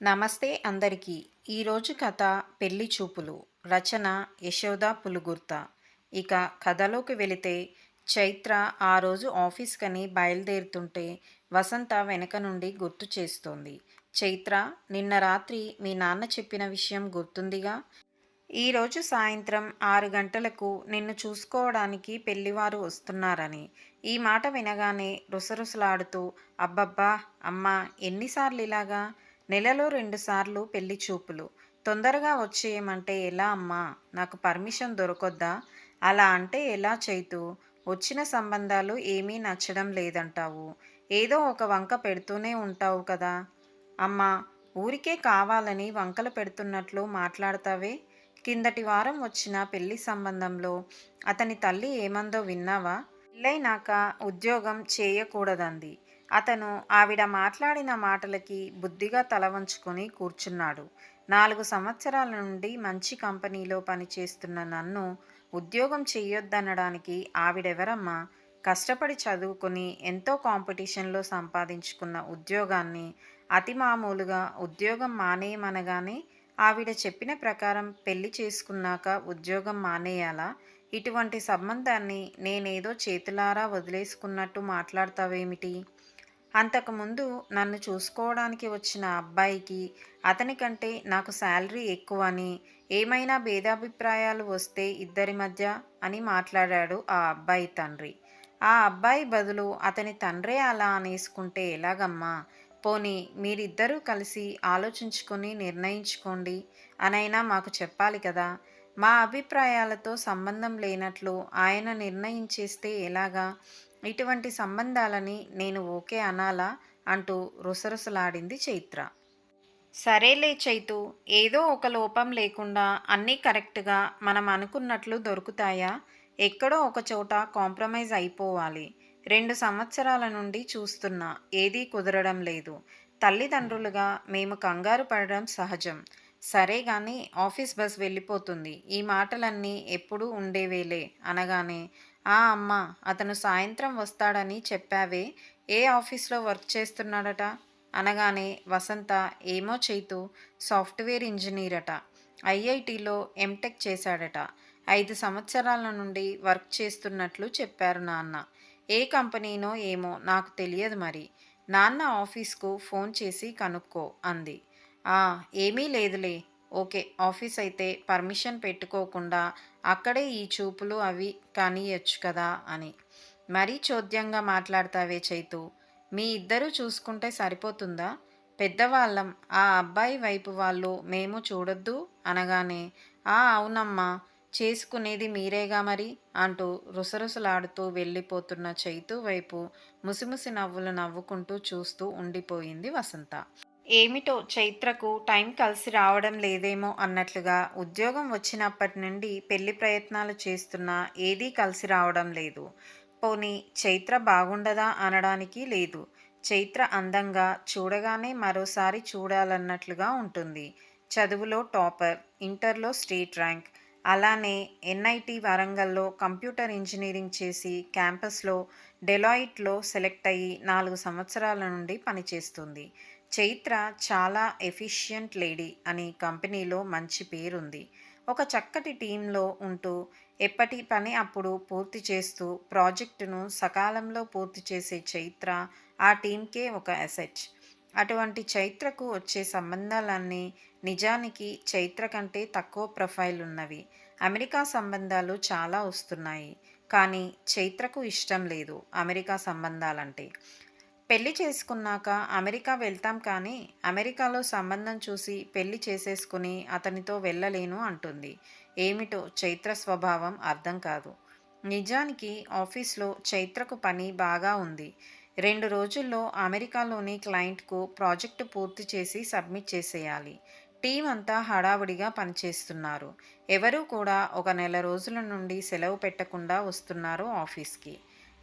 నమస్తే అందరికీ. ఈరోజు కథ పెళ్ళి చూపులు రచన యశోద పులుగుర్త. ఇక కథలోకి వెళితే చైత్ర ఆ రోజు ఆఫీస్కని బయలుదేరుతుంటే వసంత వెనక నుండి గుర్తు చేస్తోంది. చైత్ర నిన్న రాత్రి మీ నాన్న చెప్పిన విషయం గుర్తుందిగా? ఈరోజు సాయంత్రం ఆరు గంటలకు నిన్ను చూసుకోవడానికి పెళ్ళివారు వస్తున్నారని. ఈ మాట వినగానే రుసరుసలాడుతూ అబ్బబ్బా అమ్మా ఎన్నిసార్లు ఇలాగా నెలలో రెండుసార్లు పెళ్ళి చూపులు. తొందరగా వచ్చేయమంటే ఎలా అమ్మా? నాకు పర్మిషన్ దొరకొద్దా? అలా అంటే ఎలా చైతు? వచ్చిన సంబంధాలు ఏమీ నచ్చడం లేదంటావు. ఏదో ఒక వంక పెడుతూనే ఉంటావు కదా. అమ్మా ఊరికే కావాలని వంకలు పెడుతున్నట్లు మాట్లాడతావే? కిందటి వారం వచ్చిన పెళ్ళి సంబంధంలో అతని తల్లి ఏమందో విన్నావా? పెళ్ళైనాక ఉద్యోగం చేయకూడదంది. అతను ఆవిడ మాట్లాడిన మాటలకి బుద్ధిగా తల వంచుకొని కూర్చున్నాడు. నాలుగు సంవత్సరాల నుండి మంచి కంపెనీలో పనిచేస్తున్న నన్ను ఉద్యోగం చెయ్యొద్దనడానికి ఆవిడెవరమ్మా? కష్టపడి చదువుకుని ఎంతో కాంపిటీషన్లో సంపాదించుకున్న ఉద్యోగాన్ని అతి మామూలుగా ఉద్యోగం మానేయమనగానే ఆవిడ చెప్పిన ప్రకారం పెళ్ళి చేసుకున్నాక ఉద్యోగం మానేయాలా? ఇటువంటి సంబంధాన్ని నేనేదో చేతులారా వదిలేసుకున్నట్టు మాట్లాడతావేమిటి? అంతకుముందు నన్ను చూసుకోవడానికి వచ్చిన అబ్బాయికి అతనికంటే నాకు శాలరీ ఎక్కువ అని ఏమైనా భేదాభిప్రాయాలు వస్తే ఇద్దరి మధ్య అని మాట్లాడాడు ఆ అబ్బాయి తండ్రి. ఆ అబ్బాయి బదులు అతని తండ్రే అలా అనేసుకుంటే ఎలాగమ్మా? పోనీ మీరిద్దరూ కలిసి ఆలోచించుకొని నిర్ణయించుకోండి అనైనా మాకు చెప్పాలి కదా? మా అభిప్రాయాలతో సంబంధం లేనట్లు ఆయన నిర్ణయించేస్తే ఎలాగా? ఇటువంటి సంబంధాలని నేను ఓకే అనాలా? అంటూ రుసరుసలాడింది చైత్ర. సరేలే చైతు ఏదో ఒక లోపం లేకుండా అన్నీ కరెక్ట్గా మనం అనుకున్నట్లు దొరుకుతాయా? ఎక్కడో ఒక చోట కాంప్రమైజ్ అయిపోవాలి. రెండు సంవత్సరాల నుండి చూస్తున్నా ఏదీ కుదరడం లేదు. తల్లిదండ్రులుగా మేము కంగారు పడడం సహజం. సరే కానీ ఆఫీస్ బస్ వెళ్ళిపోతుంది. ఈ మాటలన్నీ ఎప్పుడూ ఉండేవేలే అనగానే ఆ అమ్మ అతను సాయంత్రం వస్తాడని చెప్పావే ఏ ఆఫీస్లో వర్క్ చేస్తున్నాడట? అనగానే వసంత ఏమో చేతు సాఫ్ట్వేర్ ఇంజనీర్ అట ఐఐటిలో ఎంటెక్ చేశాడట. ఐదు సంవత్సరాల నుండి వర్క్ చేస్తున్నట్లు చెప్పారు నాన్న. ఏ కంపెనీనో ఏమో నాకు తెలియదు మరి. నాన్న ఆఫీస్కు ఫోన్ చేసి కనుక్కో అంది. ఏమీ లేదులే. ఓకే ఆఫీస్ అయితే పర్మిషన్ పెట్టుకోకుండా అక్కడే ఈ చూపులు అవి కానియచ్చు కదా అని. మరీ చోద్యంగా మాట్లాడతావే చైతు. మీ ఇద్దరూ చూసుకుంటే సరిపోతుందా? పెద్దవాళ్ళం ఆ అబ్బాయి వైపు వాళ్ళు మేము చూడొద్దు అనగానే ఆ అవునమ్మా చేసుకునేది మీరేగా మరి? అంటూ రుసరుసలాడుతూ వెళ్ళిపోతున్న చైతు వైపు ముసిముసి నవ్వులు నవ్వుకుంటూ చూస్తూ ఉండిపోయింది వసంత. ఏమిటో చైత్రకు టైం కలిసి రావడం లేదేమో అన్నట్లుగా ఉద్యోగం వచ్చినప్పటి నుండి పెళ్ళి ప్రయత్నాలు చేస్తున్నా ఏదీ కలిసి రావడం లేదు. పోనీ చైత్ర బాగుండదా అనడానికి లేదు. చైత్ర అందంగా చూడగానే మరోసారి చూడాలన్నట్లుగా ఉంటుంది. చదువులో టాపర్ ఇంటర్లో స్టేట్ ర్యాంక్. అలానే ఎన్ఐటి వరంగల్లో కంప్యూటర్ ఇంజనీరింగ్ చేసి క్యాంపస్లో డెలాయిట్లో సెలెక్ట్ అయ్యి నాలుగు సంవత్సరాల నుండి పనిచేస్తుంది. చైత్ర చాలా ఎఫిషియంట్ లేడీ అని కంపెనీలో మంచి పేరుంది. ఒక చక్కటి టీంలో ఉంటూ ఎప్పటి పని అప్పుడు పూర్తి చేస్తూ ప్రాజెక్టును సకాలంలో పూర్తి చేసే చైత్ర ఆ టీంకే ఒక అసెట్. అటువంటి చైత్రకు వచ్చే సంబంధాలన్నీ నిజానికి చైత్ర కంటే తక్కువ ప్రొఫైల్ ఉన్నవి. అమెరికా సంబంధాలు చాలా వస్తున్నాయి. కానీ చైత్రకు ఇష్టం లేదు అమెరికా సంబంధాలంటే. పెళ్ళి చేసుకున్నాక అమెరికా వెళ్తాం కానీ అమెరికాలో సంబంధం చూసి పెళ్ళి చేసేసుకుని అతనితో వెళ్ళలేను అంటుంది. ఏమిటో చైత్ర స్వభావం అర్థం కాదు. నిజానికి ఆఫీస్లో చైత్రకు పని బాగా ఉంది. రెండు రోజుల్లో అమెరికాలోని క్లయింట్కు ప్రాజెక్టు పూర్తి చేసి సబ్మిట్ చేసేయాలి. టీం అంతా హడావుడిగా పనిచేస్తున్నారు. ఎవరూ కూడా ఒక నెల రోజుల నుండి సెలవు పెట్టకుండా వస్తున్నారు ఆఫీస్కి.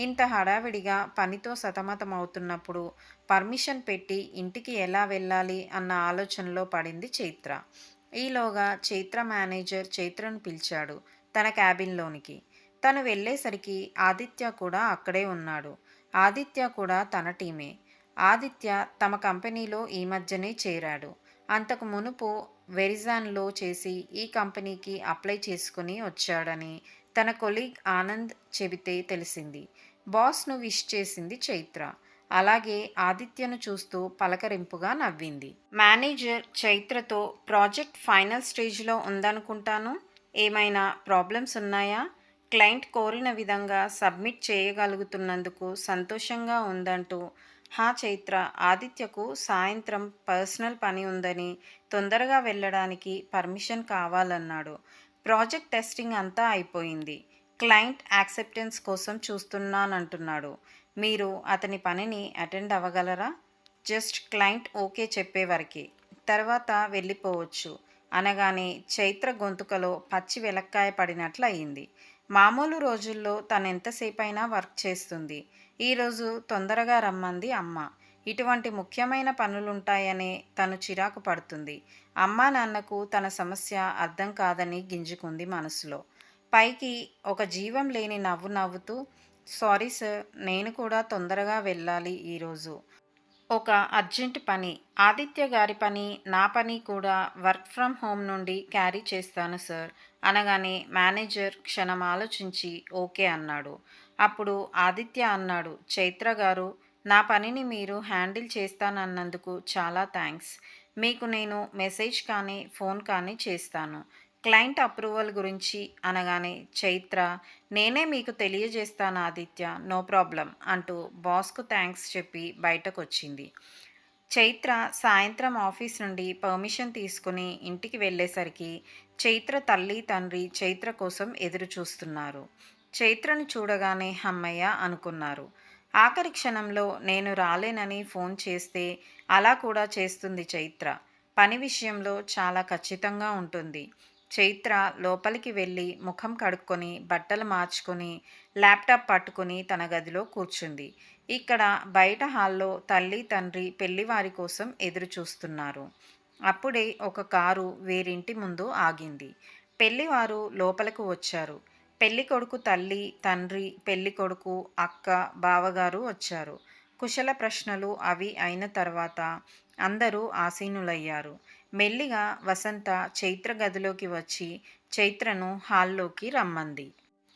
ఇంత హడావిడిగా పనితో సతమతమవుతున్నప్పుడు పర్మిషన్ పెట్టి ఇంటికి ఎలా వెళ్ళాలి అన్న ఆలోచనలో పడింది చైత్ర. ఈలోగా చైత్ర మేనేజర్ చైత్రను పిలిచాడు తన క్యాబిన్లోనికి. తను వెళ్ళేసరికి ఆదిత్య కూడా అక్కడే ఉన్నాడు. ఆదిత్య కూడా తన టీమే. ఆదిత్య తమ కంపెనీలో ఈ మధ్యనే చేరాడు. అంతకు మునుపు వెరిజాన్లో చేసి ఈ కంపెనీకి అప్లై చేసుకుని వచ్చాడని తన కొలీగ్ ఆనంద్ చెబితే తెలిసింది. బాస్ను విష్ చేసింది చైత్ర. అలాగే ఆదిత్యను చూస్తూ పలకరింపుగా నవ్వింది. మేనేజర్ చైత్రతో ప్రాజెక్ట్ ఫైనల్ స్టేజ్లో ఉందనుకుంటాను. ఏమైనా ప్రాబ్లమ్స్ ఉన్నాయా? క్లయింట్ కోరిన విధంగా సబ్మిట్ చేయగలుగుతున్నందుకు సంతోషంగా ఉందంటూ. హా చైత్ర ఆదిత్యకు సాయంత్రం పర్సనల్ పని ఉందని తొందరగా వెళ్ళడానికి పర్మిషన్ కావాలన్నాడు. ప్రాజెక్ట్ టెస్టింగ్ అంతా అయిపోయింది. క్లయింట్ యాక్సెప్టెన్స్ కోసం చూస్తున్నానంటున్నాడు. మీరు అతని పనిని అటెండ్ అవ్వగలరా? జస్ట్ క్లయింట్ ఓకే చెప్పే వరకే. తర్వాత వెళ్ళిపోవచ్చు. అనగానే చైత్ర గొంతుకలో పచ్చి వెలక్కాయ పడినట్లు అయింది. మామూలు రోజుల్లో తను ఎంతసేపైనా వర్క్ చేస్తుంది. ఈరోజు తొందరగా రమ్మంది అమ్మ. ఇటువంటి ముఖ్యమైన పనులుంటాయనే తను చిరాకు పడుతుంది. అమ్మా నాన్నకు తన సమస్య అర్థం కాదని గింజుకుంది మనసులో. పైకి ఒక జీవం లేని నవ్వు నవ్వుతూ సారీ సార్ నేను కూడా తొందరగా వెళ్ళాలి ఈరోజు. ఒక అర్జెంట్ పని ఆదిత్య గారి పని నా పని కూడా వర్క్ ఫ్రమ్ హోమ్ నుండి క్యారీ చేస్తాను సార్ అనగానే మేనేజర్ క్షణం ఆలోచించి ఓకే అన్నాడు. అప్పుడు ఆదిత్య అన్నాడు చైత్ర గారు నా పనిని మీరు హ్యాండిల్ చేస్తానన్నందుకు చాలా థ్యాంక్స్. మీకు నేను మెసేజ్ కానీ ఫోన్ కానీ చేస్తాను. క్లయింట్ అప్రూవల్ గురించి అనగానే చైత్ర నేనే మీకు తెలియజేస్తాను ఆదిత్య నో ప్రాబ్లం అంటూ బాస్కు థ్యాంక్స్ చెప్పి బయటకు వచ్చింది చైత్ర సాయంత్రం ఆఫీస్ నుండి పర్మిషన్ తీసుకుని ఇంటికి వెళ్ళేసరికి చైత్ర తల్లి తండ్రి చైత్ర కోసం ఎదురు చూస్తున్నారు చైత్రను చూడగానే హమ్మయ్య అనుకున్నారు. ఆఖరి క్షణంలో నేను రాలేనని ఫోన్ చేస్తే అలా కూడా చేస్తుంది చైత్ర. పని విషయంలో చాలా ఖచ్చితంగా ఉంటుంది. చైత్ర లోపలికి వెళ్ళి ముఖం కడుక్కొని బట్టలు మార్చుకొని ల్యాప్టాప్ పట్టుకుని తన గదిలో కూర్చుంది. ఇక్కడ బయట హాల్లో తల్లి తండ్రి పెళ్ళివారి కోసం ఎదురు చూస్తున్నారు. అప్పుడే ఒక కారు వేరింటి ముందు ఆగింది. పెళ్ళివారు లోపలకు వచ్చారు. పెళ్ళి కొడుకు తల్లి తండ్రి పెళ్ళి కొడుకు అక్క బావగారు వచ్చారు. కుశల ప్రశ్నలు అవి అయిన తర్వాత అందరూ ఆసీనులయ్యారు. మెల్లిగా వసంత చైత్ర గదిలోకి వచ్చి చైత్రను హాల్లోకి రమ్మంది.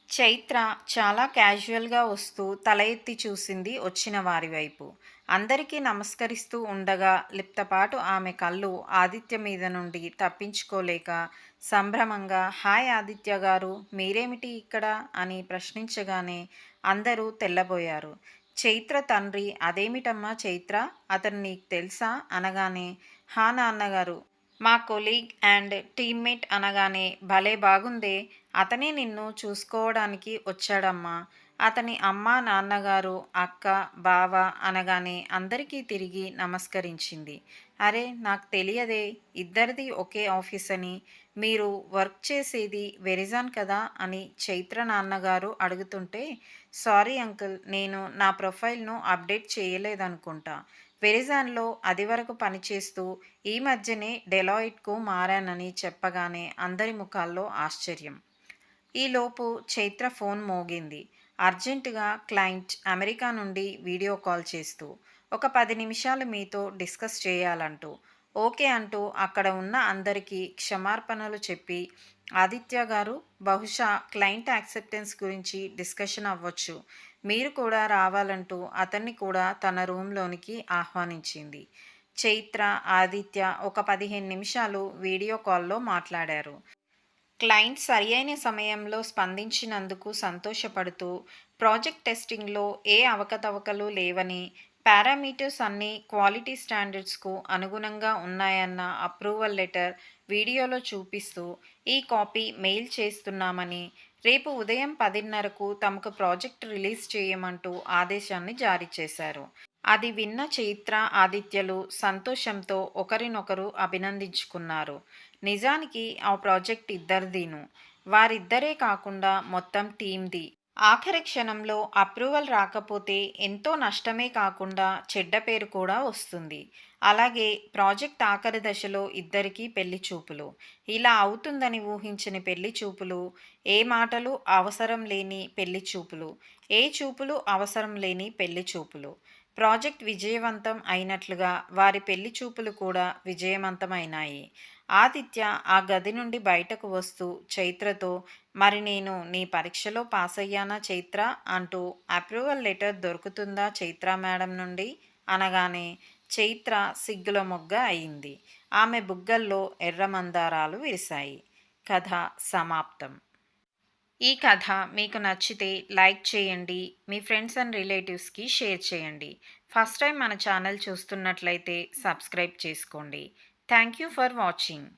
చైత్ర చాలా క్యాజువల్గా వస్తూ తల ఎత్తి చూసింది వచ్చిన వారి వైపు. అందరికీ నమస్కరిస్తూ ఉండగా లిప్తపాటు ఆమె కళ్ళు ఆదిత్య మీద నుండి తప్పించుకోలేక సంభ్రమంగా హాయ్ ఆదిత్య గారు మీరేమిటి ఇక్కడ? అని ప్రశ్నించగానే అందరూ తెల్లబోయారు. చైత్ర తండ్రి అదేమిటమ్మా చైత్ర? అతను నీకు తెలుసా? అనగానే హా నాన్నగారు మా కొలీగ్ అండ్ టీమ్మేట్ అనగానే భలే బాగుందే అతనే నిన్ను చూసుకోవడానికి వచ్చాడమ్మా. అతని అమ్మ నాన్నగారు అక్క బావ అనగానే అందరికీ తిరిగి నమస్కరించింది. అరే నాకు తెలియదే ఇద్దరిది ఒకే ఆఫీస్ అని. మీరు వర్క్ చేసేది వెరిజాన్ కదా అని చైత్ర నాన్నగారు అడుగుతుంటే సారీ అంకుల్ నేను నా ప్రొఫైల్ను అప్డేట్ చేయలేదనుకుంటా. వెరిజాన్లో అది వరకు పనిచేస్తూ ఈ మధ్యనే డెలాయిట్కు మారానని చెప్పగానే అందరి ముఖాల్లో ఆశ్చర్యం. ఈలోపు చైత్ర ఫోన్ మోగింది. అర్జెంటుగా క్లయింట్ అమెరికా నుండి వీడియో కాల్ చేస్తూ ఒక పది నిమిషాలు మీతో డిస్కస్ చేయాలంటూ ఓకే అంటూ అక్కడ ఉన్న అందరికీ క్షమార్పణలు చెప్పి ఆదిత్య గారు బహుశా క్లయింట్ యాక్సెప్టెన్స్ గురించి డిస్కషన్ అవ్వచ్చు. మీరు కూడా రావాలంటూ అతన్ని కూడా తన రూమ్లోనికి ఆహ్వానించింది. చైత్ర ఆదిత్య ఒక పదిహేను నిమిషాలు వీడియో కాల్లో మాట్లాడారు. క్లయింట్ సరి అయిన సమయంలో స్పందించినందుకు సంతోషపడుతూ ప్రాజెక్ట్ టెస్టింగ్లో ఏ అవకతవకలు లేవని పారామీటర్స్ అన్నీ క్వాలిటీ స్టాండర్డ్స్కు అనుగుణంగా ఉన్నాయన్న అప్రూవల్ లెటర్ వీడియోలో చూపిస్తూ ఈ కాపీ మెయిల్ చేస్తున్నామని రేపు ఉదయం పదిన్నరకు తమకు ప్రాజెక్ట్ రిలీజ్ చేయమంటూ ఆదేశాన్ని జారీ చేశారు. అది విన్న చైత్ర ఆదిత్యలు సంతోషంతో ఒకరినొకరు అభినందించుకున్నారు. నిజానికి ఆ ప్రాజెక్ట్ ఇద్దరిదీను. వారిద్దరే కాకుండా మొత్తం టీంది ఆఖరి క్షణంలో అప్రూవల్ రాకపోతే ఎంతో నష్టమే కాకుండా చెడ్డ పేరు కూడా వస్తుంది. అలాగే ప్రాజెక్ట్ ఆఖరి దశలో ఇద్దరికీ పెళ్ళి చూపులు. ఇలా అవుతుందని ఊహించని పెళ్ళి చూపులు ఏ మాటలు అవసరం లేని పెళ్ళి చూపులు ఏ చూపులు అవసరం లేని పెళ్ళి చూపులు. ప్రాజెక్ట్ విజయవంతం అయినట్లుగా వారి పెళ్ళి చూపులు కూడా విజయవంతమైనాయి. ఆదిత్య ఆ గది నుండి బయటకు వస్తూ చైత్రతో మరి నేను నీ పరీక్షలో పాస్ అయ్యానా చైత్ర అంటూ అప్రూవల్ లెటర్ దొరుకుతుందా చైత్ర మేడం నుండి అనగానే చైత్ర సిగ్గుల మొగ్గ అయింది. ఆమె బుగ్గల్లో ఎర్రమందారాలు విరిశాయి. కథ సమాప్తం. ఈ కథ మీకు నచ్చితే లైక్ చేయండి మీ ఫ్రెండ్స్ అండ్ రిలేటివ్స్కి షేర్ చేయండి. ఫస్ట్ టైం మన ఛానల్ చూస్తున్నట్లయితే సబ్స్క్రైబ్ చేసుకోండి. Thank you for watching.